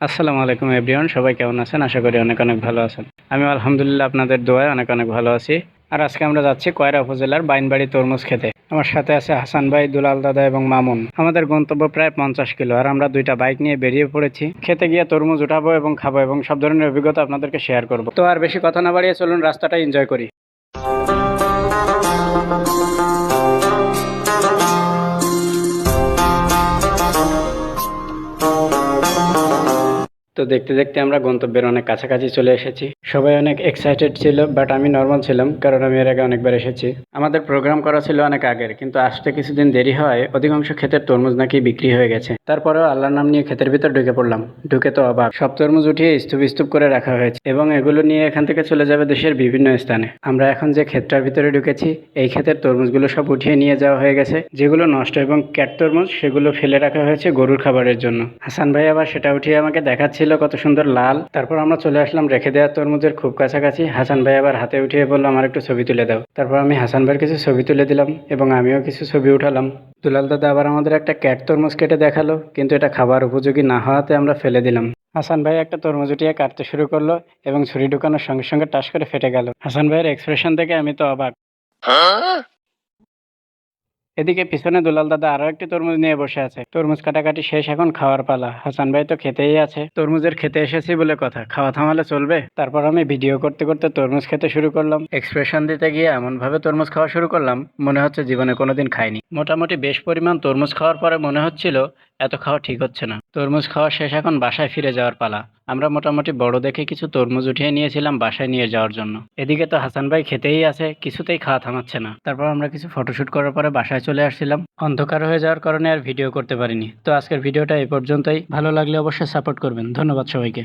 আসসালামু আলাইকুম এভরিওয়ান, সবাই কেমন আছেন? আশা করি অনেক অনেক ভালো আছেন। আমি আলহামদুলিল্লাহ আপনাদের দোয়ায় অনেক অনেক ভালো আছি। আর আজকে আমরা যাচ্ছি কয়রা উপজেলার বাইনবাড়ি তরমুজ খেতে। আমার সাথে আছে হাসান ভাই, দুলাল দাদা এবং মামুন। আমাদের গন্তব্য প্রায় পঞ্চাশ কিলো। আর আমরা দুইটা বাইক নিয়ে বেরিয়ে পড়েছি। খেতে গিয়ে তরমুজ উঠাবো এবং খাব এবং সব ধরনের অভিজ্ঞতা আপনাদেরকে শেয়ার করব। তো আর বেশি কথা না বাড়িয়ে চলুন, রাস্তাটা এনজয় করি। তো দেখতে দেখতে আমরা গন্তব্যের অনেক কাছাকাছি চলে এসেছি। সবাই অনেক এক্সাইটেড ছিল বাট আমি নর্মাল ছিলাম, কারণ আমি এর আগে অনেকবার এসেছি। আমাদের প্রোগ্রাম করা ছিল অনেক আগের, কিন্তু আসতে কিছুদিন দেরি হয় অধিকাংশ ক্ষেতের তরমুজ নাকি বিক্রি হয়ে গেছে। তারপরেও আল্লাহর নাম নিয়ে ক্ষেতের ভিতর ঢুকে পড়লাম। ঢুকে তো অবাক। সব তরমুজ উঠিয়ে স্তূপ স্তূপ করে রাখা হয়েছে এবং এগুলো নিয়ে এখান থেকে চলে যাবে দেশের বিভিন্ন স্থানে। আমরা এখন যে ক্ষেতটার ভিতরে ঢুকেছি, এই ক্ষেতের তরমুজগুলো সব উঠিয়ে নিয়ে যাওয়া হয়ে গেছে। যেগুলো নষ্ট এবং ক্যাট তরমুজ, সেগুলো ফেলে রাখা হয়েছে গরুর খাবারের জন্য। হাসান ভাই আবার সেটা উঠিয়ে আমাকে দেখাচ্ছিল কত সুন্দর লাল। তারপর আমরা চলে আসলাম রেখে দেওয়া তরমুজের খুব কাছাকাছি। হাসান ভাই আবার হাতে উঠিয়ে বলল, আমার একটু ছবি তুলে দাও। তারপর আমি হাসান ভাইয়ের কিছু ছবি তুলে দিলাম এবং আমিও কিছু ছবি উঠালাম। দুলাল দাদা আবার আমাদের একটা ক্যাট তরমুজ কেটে দেখাল, কিন্তু এটা খাবার উপযোগী না হওয়াতে আমরা ফেলে দিলাম। হাসান ভাই একটা তরমুজ উঠিয়ে কাটতে শুরু করল এবং ছুরি ঢুকানোর সঙ্গে সঙ্গে টাস করে ফেটে গেল। হাসান ভাইয়ের এক্সপ্রেশন দেখে আমি তো অবাক। এদিকে পিছনে দুলাল দাদা আরও একটি তরমুজ নিয়ে বসে আছে। তরমুজ কাটাকাটি শেষ এখন খাওয়ার পালা। হাসান ভাই তো খেতেই আছে। তরমুজের খেতে এসেছি বলে কথা। খাওয়া থামালে চলবে। তারপর আমি ভিডিও করতে করতে তরমুজ খেতে শুরু করলাম। এক্সপ্রেশন দিতে গিয়ে এমন ভাবে তরমুজ খাওয়া শুরু করলাম, মনে হচ্ছে জীবনে কোনোদিন খাইনি। মোটামুটি বেশ পরিমাণ তরমুজ খাওয়ার পরে মনে হচ্ছিল, এত খাওয়া ঠিক হচ্ছে না। তরমুজ খাওয়া শেষ এখন বাসায় ফিরে যাওয়ার পালা। আমরা মোটামুটি বড় দেখে কিছু তরমুজ উঠিয়ে নিয়েছিলাম বাসায় নিয়ে যাওয়ার জন্য। এদিকে তো হাসান ভাই খেতেই আছে, কিছুতেই খাওয়া থামাচ্ছে না। তারপর আমরা কিছু ফটোশুট করার পরে বাসায় চলে আসছিলাম। অন্ধকার হয়ে যাওয়ার কারণে আর ভিডিও করতে পারিনি। তো আজকের ভিডিওটা এই পর্যন্তই। ভালো লাগলে অবশ্যই সাপোর্ট করবেন। ধন্যবাদ সবাইকে।